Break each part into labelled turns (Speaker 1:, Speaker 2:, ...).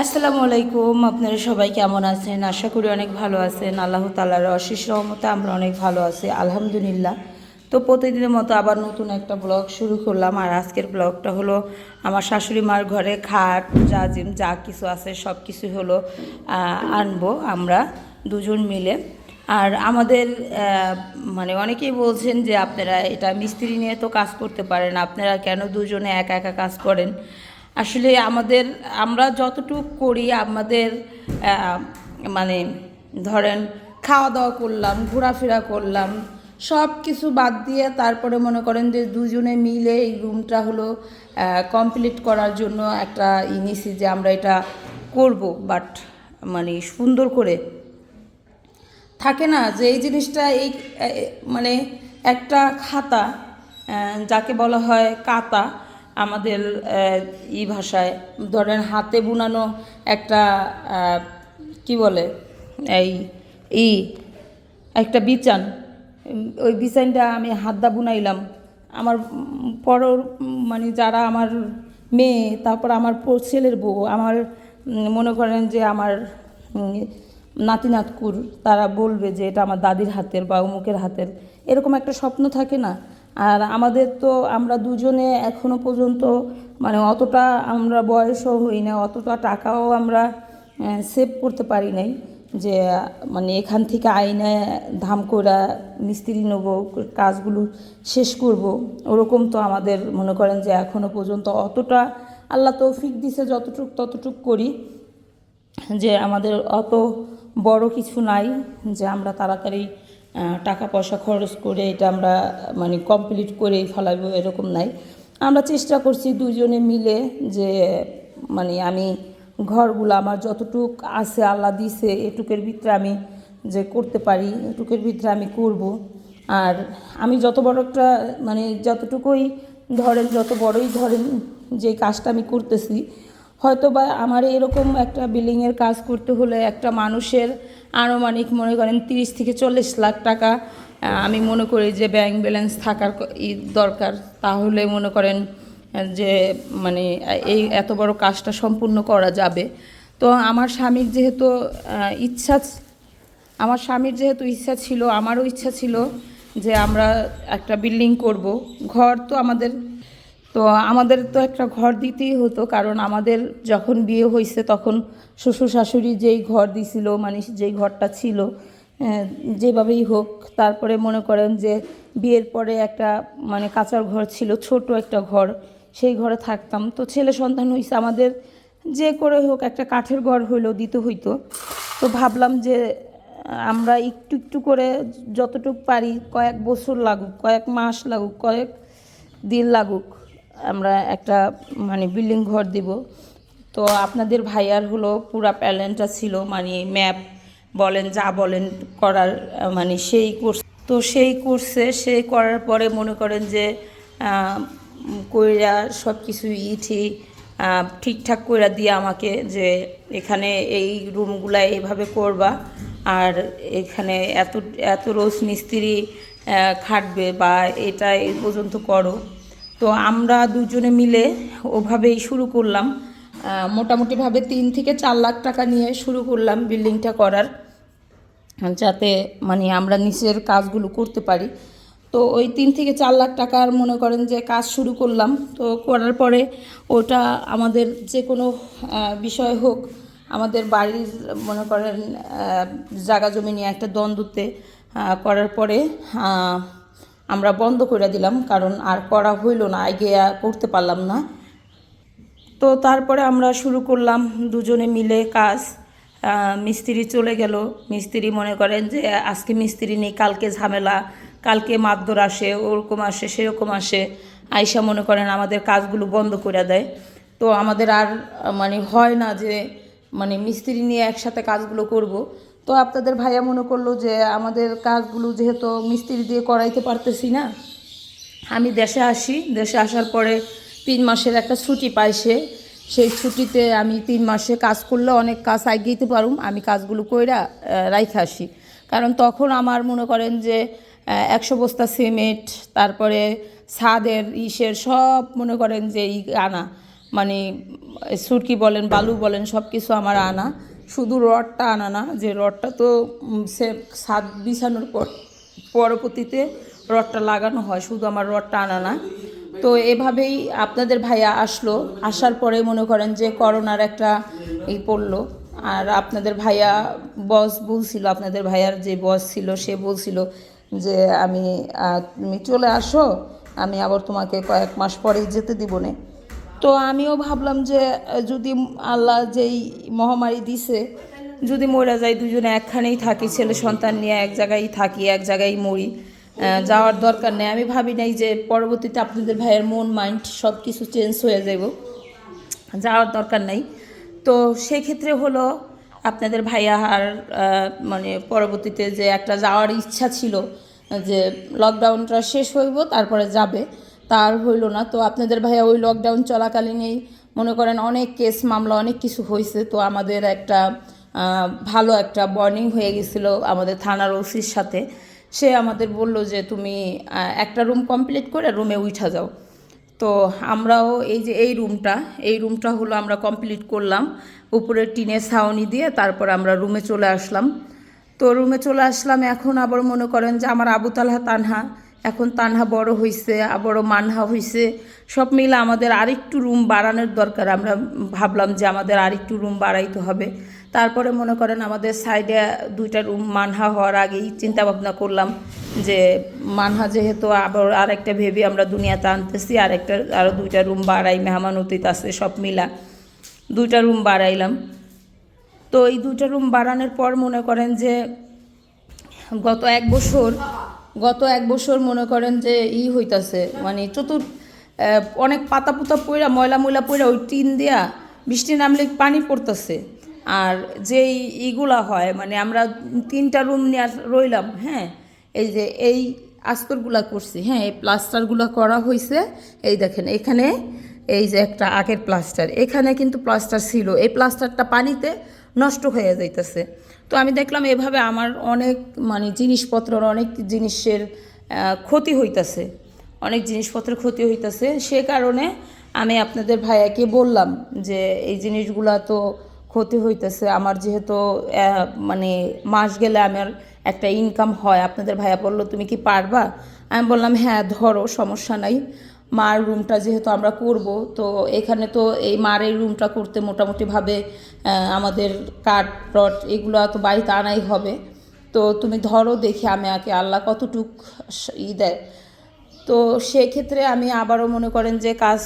Speaker 1: আসসালামু আলাইকুম, আপনারা সবাই কেমন আছেন? আশা করি অনেক ভালো আছেন। আল্লাহ তালার অশেষ রহমতে আমরা অনেক ভালো আছি, আলহামদুলিল্লাহ। তো প্রতিদিনের মতো আবার নতুন একটা ব্লগ শুরু করলাম। আর আজকের ব্লগটা হলো আমার শাশুড়ি মার ঘরে খাট জাজিম যা কিছু আছে, সব কিছু হলো আনব আমরা দুজন মিলে। আর আমাদের মানে অনেকেই বলছেন যে আপনারা এটা মিস্ত্রি নিয়ে তো কাজ করতে পারেন, আপনারা কেন দুজনে একা একা কাজ করেন? আসলে আমাদের, আমরা যতটুকু করি, আমাদের মানে ধরেন খাওয়া দাওয়া করলাম, ঘোরাফেরা করলাম সব কিছু বাদ দিয়ে তারপরে মনে করেন যে দুজনে মিলে এই রুমটা হলো কমপ্লিট করার জন্য একটা ই নিছি যে আমরা এটা করব বাট মানে সুন্দর করে। থাকে না যে এই জিনিসটা এই মানে একটা খাতা যাকে বলা হয় কাতা আমাদের ই ভাষায়। ধরেন হাতে বুনানো একটা কি বলে, এই, ই, একটা বিচান ওই বিচানটা আমি হাত দা বুনাইলাম। আমার পর মানে যারা আমার মেয়ে, তারপর আমার ছেলের বউ, আমার মনে করেন যে আমার নাতি নাতকুর, তারা বলবে যে এটা আমার দাদির হাতের বা অমুকের হাতের। এরকম একটা স্বপ্ন থাকে না? আর আমাদের তো আমরা দুজনে এখনও পর্যন্ত মানে অতটা আমরা বয়সও হই না, অতটা টাকাও আমরা সেভ করতে পারি নাই যে মানে এখান থেকে আইনে ধাম করা মিস্ত্রি নেব, কাজগুলো শেষ করব। ওরকম তো আমাদের মনে করেন যে এখনও পর্যন্ত অতটা আল্লাহ তৌফিক দিছে যতটুক ততটুক করি, যে আমাদের অত বড় কিছু নাই, যে আমরা তাড়াতাড়ি টাকা পয়সা খরচ করে এটা আমরা মানে কমপ্লিট করেই ফেলাবো, এরকম নাই। আমরা চেষ্টা করছি দুজনে মিলে যে মানে আমি ঘরগুলো আমার যতটুক আছে আল্লাহ দিছে, এটুকের ভিতরে আমি যে করতে পারি, এটুকের ভিতরে আমি করব। আর আমি যত বড় একটা মানে যতটুকুই ধরেন, যত বড়ই ধরেন যে কাজটা আমি করতেছি হয়তো বা আমার এরকম একটা বিল্ডিংয়ের কাজ করতে হলে একটা মানুষের আনুমানিক মনে করেন তিরিশ থেকে চল্লিশ লাখ টাকা আমি মনে করি যে ব্যাংক ব্যালেন্স থাকার দরকার। তাহলে মনে করেন যে মানে এই এত বড় কাজটা সম্পূর্ণ করা যাবে। তো আমার স্বামীর যেহেতু ইচ্ছা আমার স্বামীর যেহেতু ইচ্ছা ছিল, আমারও ইচ্ছা ছিল যে আমরা একটা বিল্ডিং করব। ঘর তো আমাদের তো আমাদের তো একটা ঘর দিতেই হতো, কারণ আমাদের যখন বিয়ে হয়েছে তখন শ্বশুর শাশুড়ি যেই ঘর দিছিল মানে যেই ঘরটা ছিল যেভাবেই হোক, তারপরে মনে করেন যে বিয়ের পরে একটা মানে কাঁচার ঘর ছিল, ছোট একটা ঘর, সেই ঘরে থাকতাম। তো ছেলে সন্তান হয়েছে আমাদের, যে করে হোক একটা কাঠের ঘর হইলেও দিতে হইতো। তো ভাবলাম যে আমরা একটু একটু করে যতটুকু পারি, কয়েক বছর লাগুক, কয়েক মাস লাগুক, কয়েক দিন লাগুক। আমরা একটা মানে বিল্ডিং ঘর দিব। তো আপনাদের ভাইয়ার হলো পুরা প্যালেনটা ছিল মানে ম্যাপ বলেন, যা বলেন করার মানে সেই কোর্স। তো সেই কোর্সে সেই করার পরে মনে করেন যে কইরা সব কিছু ইঠি ঠিকঠাক কইরা দিয়ে আমাকে যে এখানে এই রুমগুলা এইভাবে করবা, আর এখানে এত এত রোজ মিস্ত্রি খাটবে বা এটা এই পর্যন্ত করো। তো আমরা দুজনে মিলে ওভাবেই শুরু করলাম। মোটামুটিভাবে তিন থেকে চার লাখ টাকা নিয়ে শুরু করলাম বিল্ডিংটা করার, যাতে মানে আমরা নিচের কাজগুলো করতে পারি। তো ওই তিন থেকে চার লাখ টাকার মনে করেন যে কাজ শুরু করলাম। তো করার পরে ওটা আমাদের যে কোনো বিষয় হোক, আমাদের বাড়ির মনে করেন জায়গা জমি নিয়ে একটা দ্বন্দ্বতে করার পরে আমরা বন্ধ করে দিলাম, কারণ আর করা হইল না, আগে করতে পারলাম না। তো তারপরে আমরা শুরু করলাম দুজনে মিলে কাজ। মিস্ত্রি চলে গেল। মিস্ত্রি মনে করেন যে, আজকে মিস্ত্রি নেই, কালকে ঝামেলা, কালকে মাদ্দর আসে, ওরকম আসে, সেরকম আসে। আয়সা মনে করেন আমাদের কাজগুলো বন্ধ করে দেয়। তো আমাদের আর মানে হয় না যে মানে মিস্ত্রি নিয়ে একসাথে কাজগুলো করব। তো আপনাদের ভাইয়া মনে করল যে আমাদের কাজগুলো যেহেতু মিস্ত্রি দিয়ে করাইতে পারতেছি না, আমি দেশে আসি। দেশে আসার পরে তিন মাসের একটা ছুটি পাই সে। সেই ছুটিতে আমি তিন মাসে কাজ করলে অনেক কাজ আগিয়েতে পারুম, আমি কাজগুলো কইরা রাইখে আসি। কারণ তখন আমার মনে করেন যে একশো বস্তা সিমেন্ট, তারপরে ছাদের ইসের সব মনে করেন যে আনা। মানে সুরকি বলেন, বালু বলেন সব কিছু আমার আনা। শুধু রডটা আনা না, যে রডটা তো সে ছাদ বিছানোর পর, পরবর্তীতে রডটা লাগানো হয়, শুধু আমার রডটা আনা না। তো এভাবেই আপনাদের ভাইয়া আসলো, আসার পরে মনে করেন যে করোনার একটা ই পড়ল। আর আপনাদের ভাইয়া বস বলছিল, আপনাদের ভাইয়ার যে বস ছিল, সে বলছিল যে, আমি তুমি চলে আসো, আমি আবার তোমাকে কয়েক মাস পরেই যেতে দিব না। তো আমিও ভাবলাম যে, যদি আল্লাহ যেই মহামারী দিছে, যদি মরে যাই দুজনে একখানেই থাকি, ছেলে সন্তান নিয়ে এক জায়গায় থাকি, এক জায়গায় মরি যাওয়ার দরকার নেই। আমি ভাবি নাই যে পরবর্তীতে আপনাদের ভাইয়ের মন, মাইন্ড সব কিছু চেঞ্জ হয়ে যাব। যাওয়ার দরকার নাই। তো সেক্ষেত্রে হলো আপনাদের ভাইয়া আর মানে পরবর্তীতে যে একটা যাওয়ার ইচ্ছা ছিল, যে লকডাউনটা শেষ হইব, তারপরে যাবে। তার হইল না। তো আপনাদের ভাইয়া ওই লকডাউন চলাকালীনই মনে করেন অনেক কেস মামলা, অনেক কিছু হয়েছে তো আমাদের একটা ভালো একটা বর্নিং হয়ে গেছিল আমাদের থানার ওসির সাথে। সে আমাদের বলল যে, তুমি একটা রুম কমপ্লিট করে রুমে উঠা যাও। তো আমরাও এই যে এই রুমটা এই রুমটা হলো আমরা কমপ্লিট করলাম। উপরে টিনের ছাউনি দিয়ে তারপর আমরা রুমে চলে আসলাম। তো রুমে চলে আসলাম। এখন আবার মনে করেন যে, আমার আবু তালহা, তানহা এখন তানহা বড় হয়েছে আবারও মানহা হয়েছে সব মিলে আমাদের আরেকটু রুম বাড়ানোর দরকার। আমরা ভাবলাম যে আমাদের আরেকটু রুম বাড়াইতে হবে। তারপরে মনে করেন আমাদের সাইডে দুইটা রুম মানহা হওয়ার আগেই চিন্তা ভাবনা করলাম যে মানহা যেহেতু আবার আরেকটা ভেবে আমরা দুনিয়াতে আনতেছি, আরেকটা আরও দুইটা রুম বাড়াই, মেহমান অতীত আছে, সব মিলা দুইটা রুম বাড়াইলাম। তো এই দুইটা রুম বাড়ানোর পর মনে করেন যে গত এক বছর গত এক বছর মনে করেন যে ই হইতাছে মানে চতুর অনেক পাতা পুতা পইরা, ময়লা ময়লা পইরা ওই টিন দেয়া বৃষ্টি নামলে পানি পড়তেছে। আর যেই ইগুলা হয় মানে আমরা তিনটা রুম নিয়ে রইলাম হ্যাঁ এই যে এই আস্তরগুলা করছি হ্যাঁ এই প্লাস্টারগুলা করা হয়েছে এই দেখেন, এখানে এই যে একটা আগের প্লাস্টার এখানে কিন্তু প্লাস্টার ছিল। এই প্লাস্টারটা পানিতে নষ্ট হয়ে যাইতেছে। তো আমি দেখলাম এভাবে আমার অনেক মানে জিনিসপত্রর অনেক জিনিসের ক্ষতি হইতাছে। অনেক জিনিসপত্রের ক্ষতি হইতাছে। সে কারণে আমি আপনাদের ভাইয়াকে বললাম যে এই জিনিসগুলা তো ক্ষতি হইতেছে। আমার যেহেতু মানে মাস গেলে আমার একটা ইনকাম হয়। আপনাদের ভাইয়া বলল, তুমি কি পারবা? আমি বললাম হ্যাঁ ধরো, সমস্যা নাই। মার রুমটা যেহেতু আমরা করব, তো এখানে তো এই মার এই রুমটা করতে মোটামুটিভাবে আমাদের কাঠ টট এগুলো তো বাড়িতে আনাই হবে। তো তুমি ধরো দেখি আমি আগে আল্লাহ কতটুক ই দেয়। তো সেক্ষেত্রে আমি আবারও মনে করেন যে কাজ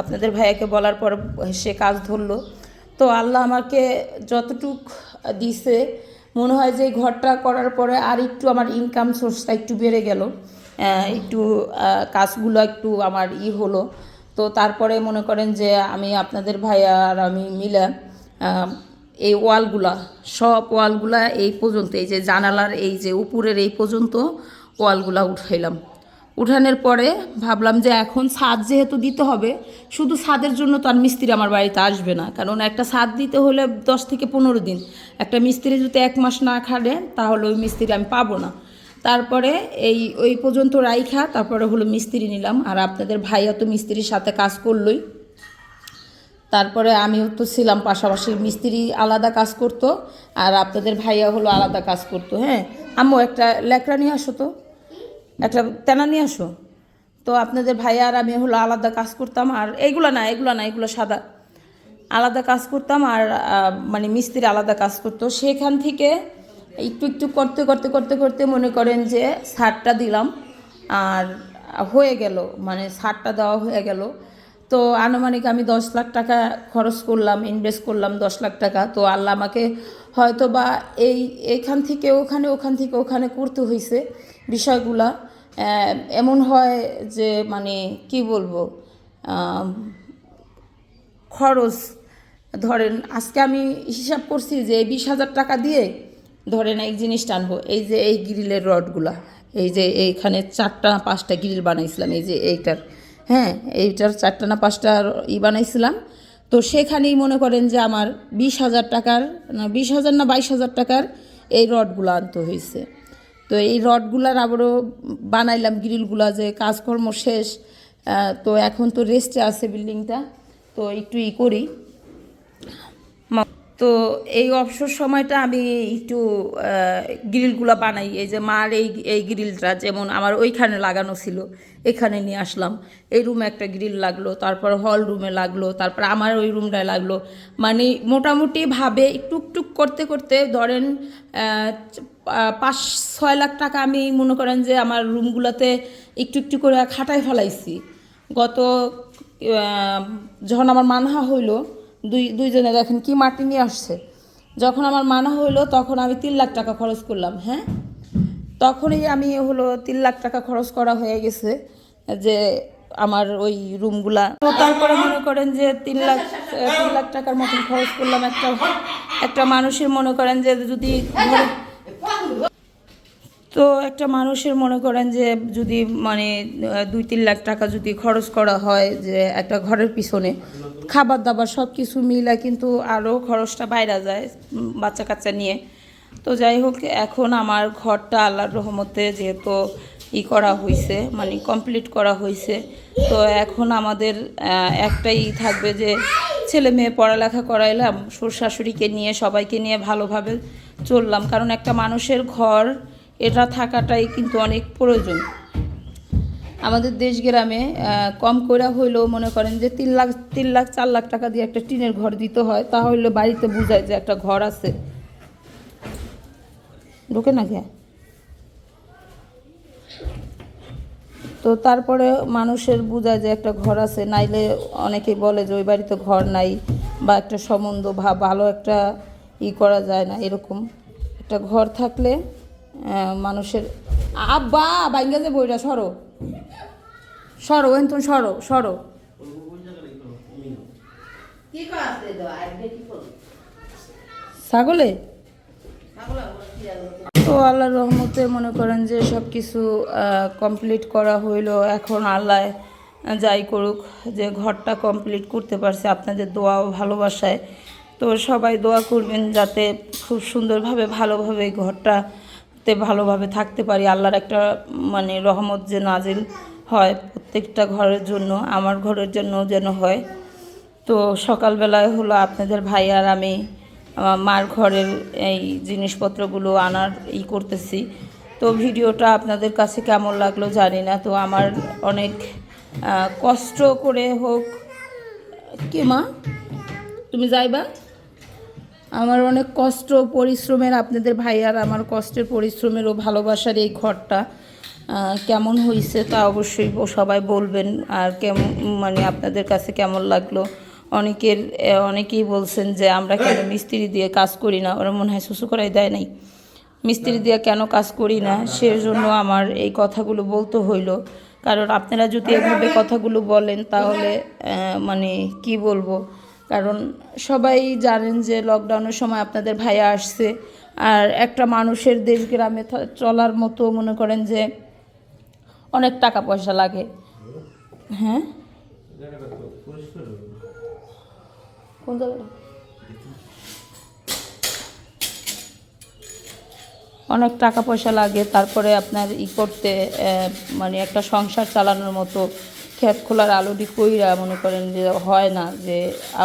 Speaker 1: আপনাদের ভাইয়াকে বলার পর সে কাজ ধরলো। তো আল্লাহ আমাকে যতটুক দিছে, মনে হয় যে ঘরটা করার পরে আর একটু আমার ইনকাম সোর্সটা একটু বেড়ে গেল। একটু কাজগুলো একটু আমার ই হলো। তো তারপরে মনে করেন যে আমি আপনাদের ভাইয়া আর আমি মিলে এই ওয়ালগুলা, সব ওয়ালগুলা এই পর্যন্ত, এই যে জানালার এই যে উপরের এই পর্যন্ত ওয়ালগুলা উঠাইলাম। উঠানোর পরে ভাবলাম যে এখন ছাদ যেহেতু দিতে হবে, শুধু ছাদের জন্য তো আর মিস্ত্রি আমার বাড়িতে আসবে না। কারণ একটা ছাদ দিতে হলে দশ থেকে পনেরো দিন। একটা মিস্ত্রি যদি এক মাস না খাটে, তাহলে ওই মিস্ত্রি আমি পাবো না। তারপরে এই, ওই পর্যন্ত রাইখা, তারপরে হলো মিস্ত্রি নিলাম। আর আপনাদের ভাইয়া তো মিস্ত্রির সাথে কাজ করলোই। তারপরে আমিও তো ছিলাম পাশাপাশি, মিস্ত্রি আলাদা কাজ করতো, আর আপনাদের ভাইয়া হলো আলাদা কাজ করতো। হ্যাঁ আম্মু, একটা লেকড়া নিয়ে আসো তো। একটা তেনা নিয়ে আসো। তো আপনাদের ভাইয়া আর আমি হলো আলাদা কাজ করতাম, আর এইগুলো না, এগুলো না, এগুলো সাদা। আলাদা কাজ করতাম, আর মানে মিস্ত্রি আলাদা কাজ করতো। সেখান থেকে একটু একটু করতে করতে করতে করতে মনে করেন যে সারটা দিলাম আর হয়ে গেল মানে সারটা দেওয়া হয়ে গেল। তো আনুমানিক আমি দশ লাখ টাকা খরচ করলাম ইনভেস্ট করলাম দশ লাখ টাকা। তো আল্লাহ আমাকে হয়তো বা এই, এখান থেকে ওখানে, ওখান থেকে ওখানে করতে হয়েছে বিষয়গুলা। এমন হয় যে মানে কি বলব খরচ ধরেন আজকে আমি হিসাব করছি যে বিশ হাজার টাকা দিয়ে ধরেন এই জিনিসটা আনব এই যে এই গ্রিলের রডগুলা, এই যে এইখানে চারটা না পাঁচটা গ্রিল বানাইছিলাম, এই যে এইটার হ্যাঁ এইটার চারটা না পাঁচটা ই বানাইছিলাম, তো সেখানেই মনে করেন যে আমার বিশ হাজার টাকার, না বিশ হাজার না বাইশ হাজার টাকার এই রডগুলো আনতে হয়েছে তো এই রডগুলার আবারও বানাইলাম গ্রিলগুলা যে কাজকর্ম শেষ তো এখন তো রেস্টে আছে বিল্ডিংটা তো একটু ই করি। তো এই অবসর সময়টা আমি একটু গ্রিলগুলো বানাই। এই যে মার এই এই গ্রিলটা, যেমন আমার ওইখানে লাগানো ছিল, এখানে নিয়ে আসলাম। এই রুমে একটা গ্রিল লাগল, তারপর হল রুমে লাগল, তারপর আমার ওই রুমটায় লাগল। মানে মোটামুটিভাবে টুকটুক করতে করতে ধরেন পাঁচ, ছয় লাখ টাকা আমি মনে করেন যে আমার রুমগুলোতে একটু একটু করে খাটায় ফেলাইছি। গত যখন আমার মানহা হইল দুই, দুইজনে দেখেন কি মাটি নিয়ে আসছে। যখন আমার মানা হইল, তখন আমি তিন লাখ টাকা খরচ করলাম হ্যাঁ? তখনই আমি হলো তিন লাখ টাকা খরচ করা হয়ে গেছে যে আমার ওই রুমগুলা। তো তারপরে মনে করেন যে তিন লাখ তিন লাখ টাকার মতন খরচ করলাম একটা একটা মানুষের মনে করেন যে যদি তো একটা মানুষের মনে করেন যে যদি মানে দুই তিন লাখ টাকা যদি খরচ করা হয় যে একটা ঘরের পিছনে খাবার দাবার সব কিছু মিলে কিন্তু আরও খরচটা বাইরে যায় বাচ্চা কাচ্চা নিয়ে। তো যাই হোক, এখন আমার ঘরটা আল্লাহর রহমতে যেহেতু ই করা হয়েছে মানে কমপ্লিট করা হয়েছে তো এখন আমাদের একটাই থাকবে যে ছেলে মেয়ে পড়ালেখা করাইলাম, শ্বশুর শাশুড়িকে নিয়ে, সবাইকে নিয়ে ভালোভাবে চললাম। কারণ একটা মানুষের ঘর এটা থাকাটাই কিন্তু অনেক প্রয়োজন। আমাদের দেশ গ্রামে কম করে হইলেও মনে করেন যে তিন লাখ তিন লাখ, চার লাখ টাকা দিয়ে একটা টিনের ঘর দিতে হয় তা তাহলে বাড়িতে বোঝায় যে একটা ঘর আছে। ঢোকে না কে? তো তারপরে মানুষের বোঝায় যে একটা ঘর আছে, নাইলে অনেকেই বলে যে ওই বাড়িতে ঘর নাই বা একটা সম্বন্ধ ভা ভালো একটা ই করা যায় না, এরকম। একটা ঘর থাকলে মানুষের আব্বা বাইঙ্গা যে বইটা সরো। সরো ওখানে তুমি সরো সরো। ছাগলে? তো আল্লাহর রহমতে মনে করেন যে সব কিছু কমপ্লিট করা হইল। এখন আল্লাহ যাই করুক যে ঘরটা কমপ্লিট করতে পারছে আপনাদের দোয়া ও ভালোবাসায়। তো সবাই দোয়া করবেন যাতে খুব সুন্দরভাবে ভালোভাবে এই ঘরটাতে ভালোভাবে থাকতে পারি, আল্লাহর একটা মানে রহমত যে নাজিল হয় প্রত্যেকটা ঘরের জন্য, আমার ঘরের জন্য যেন হয়। তো সকালবেলায় হলো আপনাদের ভাই আর আমি মার ঘরের এই জিনিসপত্রগুলো আনার ই করতেছি। তো ভিডিওটা আপনাদের কাছে কেমন লাগল জানি না, তো আমার অনেক কষ্ট করে হোক, কি মা? তুমি যাইবা? আমার অনেক কষ্ট পরিশ্রমের, আপনাদের ভাই আর আমার কষ্টের, পরিশ্রমের ও ভালোবাসার এই ঘরটা কেমন হয়েছে তা অবশ্যই সবাই বলবেন। আর কেমন মানে আপনাদের কাছে কেমন লাগল? অনেকের অনেকেই বলছেন যে, আমরা কেন মিস্ত্রি দিয়ে কাজ করি না? ওরা মনে হয় শুশু করাই দেয় নাই। মিস্ত্রি দিয়ে কেন কাজ করি না? সেজন্য আমার এই কথাগুলো বলতে হইল। কারণ আপনারা যদি এভাবে কথাগুলো বলেন, তাহলে মানে কি বলব? কারণ সবাই জানেন যে লকডাউনের সময় আপনাদের ভাইয়া আসছে। আর একটা মানুষের দেশ গ্রামে চলার মতো মনে করেন যে অনেক টাকা পয়সা লাগে। হ্যাঁ? কোন অনেক টাকা পয়সা লাগে, তারপরে আপনার ই করতে মানে একটা সংসার চালানোর মতো ক্ষেত খোলার আলোটি কইরা মনে করেন যে হয় না, যে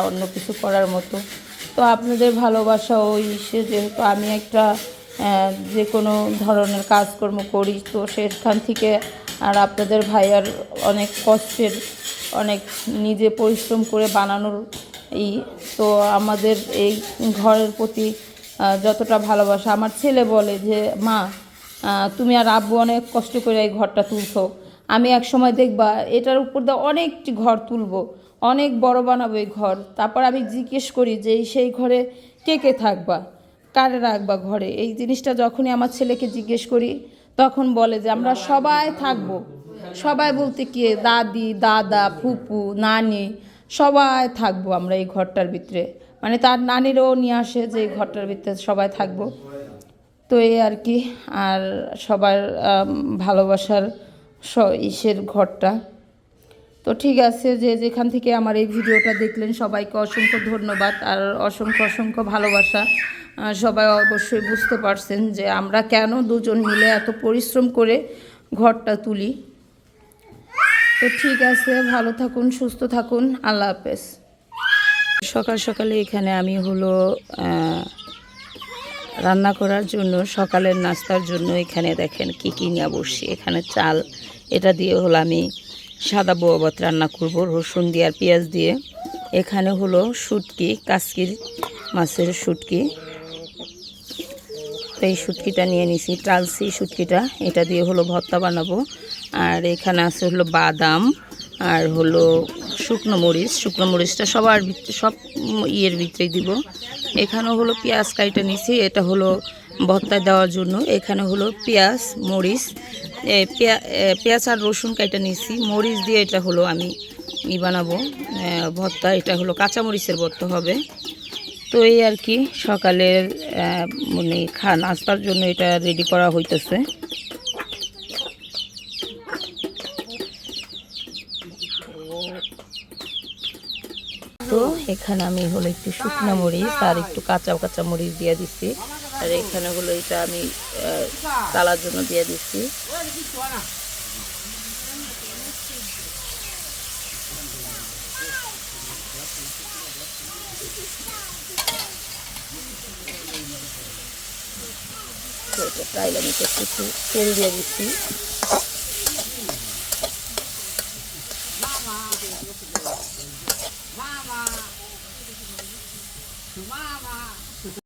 Speaker 1: অন্য কিছু করার মতো। তো আপনাদের ভালোবাসা ওই সে যেহেতু আমি একটা যে কোনো ধরনের কাজকর্ম করি, তো সেখান থেকে আর আপনাদের ভাইয়ার অনেক কষ্টের, অনেক নিজে পরিশ্রম করে বানানোর এই তো আমাদের এই ঘরের প্রতি যতটা ভালোবাসা। আমার ছেলে বলে যে, মা তুমি আর আব্বু অনেক কষ্ট করে এই ঘরটা তুলছো। আমি এক সময় দেখবা এটার উপর দিয়ে অনেকটি ঘর তুলব, অনেক বড় বানাবো এই ঘর। তারপর আমি জিজ্ঞেস করি যে সেই ঘরে কে কে থাকবা? কারে রাখবা ঘরে? এই জিনিসটা যখনই আমার ছেলেকে জিজ্ঞেস করি, তখন বলে যে, আমরা সবাই থাকব। সবাই বলতে কি, দাদি, দাদা, ফুপু, নানি, সবাই থাকব আমরা এই ঘরটার ভিতরে। মানে তার নানিরও নিয়ে আসে যে, এই ঘরটার ভিতরে সবাই থাকব। তো এই আর কি, আর সবার ভালোবাসার ইসের ঘরটা। তো ঠিক আছে যে যেখান থেকে আমার এই ভিডিওটা দেখলেন, সবাইকে অসংখ্য ধন্যবাদ আর অসংখ্য অসংখ্য ভালোবাসা। সবাই অবশ্যই বুঝতে পারছেন যে আমরা কেন দুজন মিলে এত পরিশ্রম করে ঘরটা তুলি। তো ঠিক আছে, ভালো থাকুন, সুস্থ থাকুন, আল্লাহ হাফেজ। সকাল সকালে এখানে আমি হলো রান্না করার জন্য, সকালের নাস্তার জন্য এখানে দেখেন কি কী নিয়ে বসছি। এখানে চাল, এটা দিয়ে হলো আমি সাদা বোয়াবাত রান্না করব, রসুন দিয়ে আর পেঁয়াজ দিয়ে। এখানে হলো শুটকি কাসকির মাছের শুটকি। এই শুটকিটা নিয়ে নিছি টালসি শুটকিটা। এটা দিয়ে হলো ভর্তা বানাবো। আর এখানে আছে হলো বাদাম। আর হলো শুকনো মরিচ। শুকনো মরিচটা সবার ভিতরে সব ইয়ের ভিতরে দিব। এখানে হলো পেঁয়াজ কাইটা নিছি, এটা হলো ভর্তায় দেওয়ার জন্য। এখানে হলো পেঁয়াজ, মরিচ পেঁয়া- পেঁয়াজ আর রসুন কাইটা নিছি। মরিচ দিয়ে এটা হলো আমি ই বানাবো ভর্তা। এটা হলো কাঁচা মরিচের ভর্তা হবে। তো এই আর কি, সকালের মানে খা, নাস্তার জন্য এটা রেডি করা হইতেছে তো এখানে আমি হলো একটু শুকনো মরিচ আর একটু কাঁচা কাঁচা মরিচ দিয়ে দিচ্ছি। আর এখানে হলো এটা আমি তালার জন্য দিয়ে দিচ্ছি। তো এটা ফ্রাই আমি একটু তেল দিয়ে দিচ্ছি।